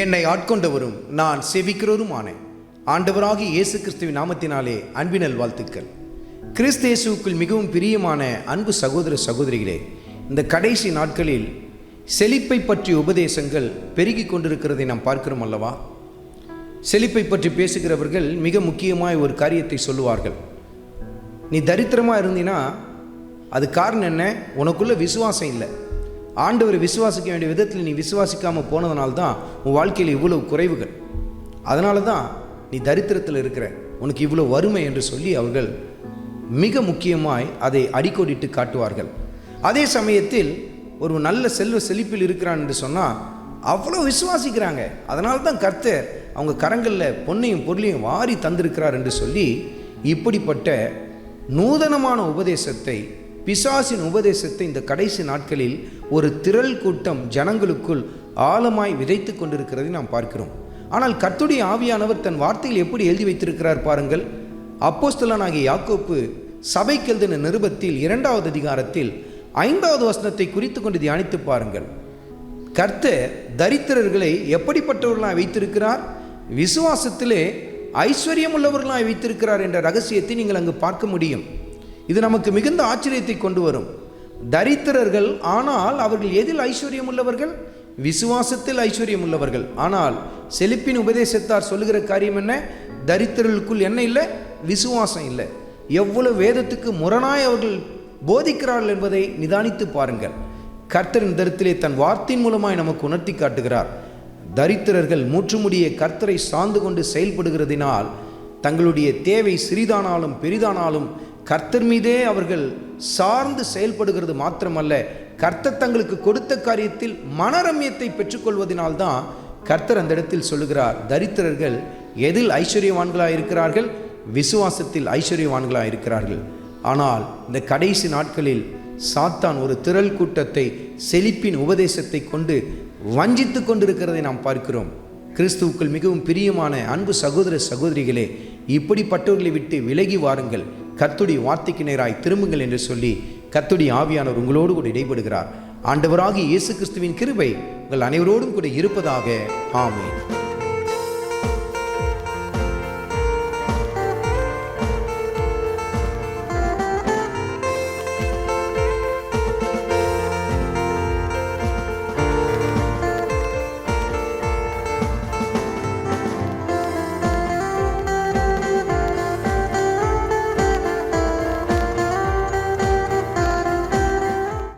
என்னை ஆட்கொண்டவரும் நான் செவிக்கிறவருமான ஆண்டவராகி இயேசு கிறிஸ்துவின் நாமத்தினாலே அன்பினல் வாழ்த்துக்கள். கிறிஸ்து இயேசுக்குள் மிகவும் பிரியமான அன்பு சகோதர சகோதரிகளே இந்த கடைசி நாட்களில் செழிப்பை பற்றிய உபதேசங்கள் பெருகி கொண்டிருக்கிறதை நாம் பார்க்கிறோம் அல்லவா? செழிப்பை பற்றி பேசுகிறவர்கள் மிக முக்கியமாக ஒரு காரியத்தை சொல்லுவார்கள். நீ தரித்திரமாக இருந்தினா அது காரணம் என்ன? உனக்குள்ள விசுவாசம் இல்லை. ஆண்டவரை விசுவாசிக்க வேண்டிய விதத்தில் நீ விசுவாசிக்காமல் போனதுனால தான் உன் வாழ்க்கையில் இவ்வளவு குறைவுகள். அதனால தான் நீ தரித்திரத்தில் இருக்கிற உனக்கு இவ்வளோ வறுமை என்று சொல்லி அவர்கள் மிக முக்கியமாய் அதை அடிக்கோடிட்டு காட்டுவார்கள். அதே சமயத்தில் ஒரு நல்ல செல்வ செழிப்பில் இருக்கிறான் என்று சொன்னால் அவ்வளோ விசுவாசிக்கிறாங்க. அதனால தான் கர்த்தர் அவங்க கரங்களில் பொன்னையும் பொருளையும் வாரி தந்திருக்கிறார் என்று சொல்லி இப்படிப்பட்ட நூதனமான உபதேசத்தை பிசாசின் உபதேசத்தை இந்த கடைசி நாட்களில் ஒரு திரள் கூட்டம் ஜனங்களுக்குள் ஆழமாய் விதைத்து கொண்டிருக்கிறதை நாம் பார்க்கிறோம். ஆனால் கத்துடைய ஆவியானவர் தன் வார்த்தையில் எப்படி எழுதி வைத்திருக்கிறார் பாருங்கள். அப்போஸ்தலனாகிய யாக்கோப்பு சபைக்கு எழுதின நிருபத்தில் இரண்டாவது அதிகாரத்தில் ஐந்தாவது வசனத்தை குறித்து கொண்டு தியானித்து பாருங்கள். கர்த்தர் தரித்திரர்களை எப்படிப்பட்டவர்களாய் வைத்திருக்கிறார்? விசுவாசத்திலே ஐஸ்வர்யம் உள்ளவர்களாய் வைத்திருக்கிறார் என்ற ரகசியத்தை நீங்கள் அங்கு பார்க்க முடியும். இது நமக்கு மிகுந்த ஆச்சரியத்தை கொண்டு வரும். தரித்திரர்கள் ஆனால் அவர்கள் எதில் ஐஸ்வர்யம் உள்ளவர்கள்? விசுவாசத்தில் ஐஸ்வர்யம் உள்ளவர்கள். ஆனால் செழிப்பின் உபதேசத்தார் சொல்லுகிற காரியம் என்ன? தரித்திரர்களுக்குள் என்ன இல்லை? விசுவாசம் இல்லை. எவ்வளவு வேதத்துக்கு முரணாய் அவர்கள் போதிக்கிறார்கள் என்பதை நிதானித்து பாருங்கள். கர்த்தரின் தரித்திலே தன் வார்த்தையின் மூலமாய் நமக்கு உணர்த்தி காட்டுகிறார். தரித்திரர்கள் மூற்றுமுடிய கர்த்தரை சார்ந்து கொண்டு செயல்படுகிறதினால் தங்களுடைய தேவை சிறிதானாலும் பெரிதானாலும் கர்த்தர் மீதே அவர்கள் சார்ந்து செயல்படுகிறது மாத்திரமல்ல கர்த்தர் தங்களுக்கு கொடுத்த காரியத்தில் மனரம்யத்தை பெற்றுக்கொள்வதனால்தான் கர்த்தர் அந்த இடத்தில் சொல்லுகிறார் தரித்திரர்கள் எதில் ஐஸ்வர்யவான்களாக இருக்கிறார்கள்? விசுவாசத்தில் ஐஸ்வர்யவான்களாக இருக்கிறார்கள். ஆனால் இந்த கடைசி நாட்களில் சாத்தான் ஒரு திரள் கூட்டத்தை செழிப்பின் உபதேசத்தை கொண்டு வஞ்சித்து கொண்டிருக்கிறதை நாம் பார்க்கிறோம். கிறிஸ்துவுக்குள் மிகவும் பிரியமான அன்பு சகோதர சகோதரிகளே இப்படிப்பட்டவர்களை விட்டு விலகி வாருங்கள். கத்துடி வார்த்தைக்கு நேராய் திரும்புங்கள் என்று சொல்லி கத்துடி ஆவியானவர் உங்களோடு கூட இடைபடுகிறார். ஆண்டவராகி இயேசு கிறிஸ்துவின் கிருபை உங்கள் அனைவரோடும் கூட இருப்பதாக. ஆமேன்.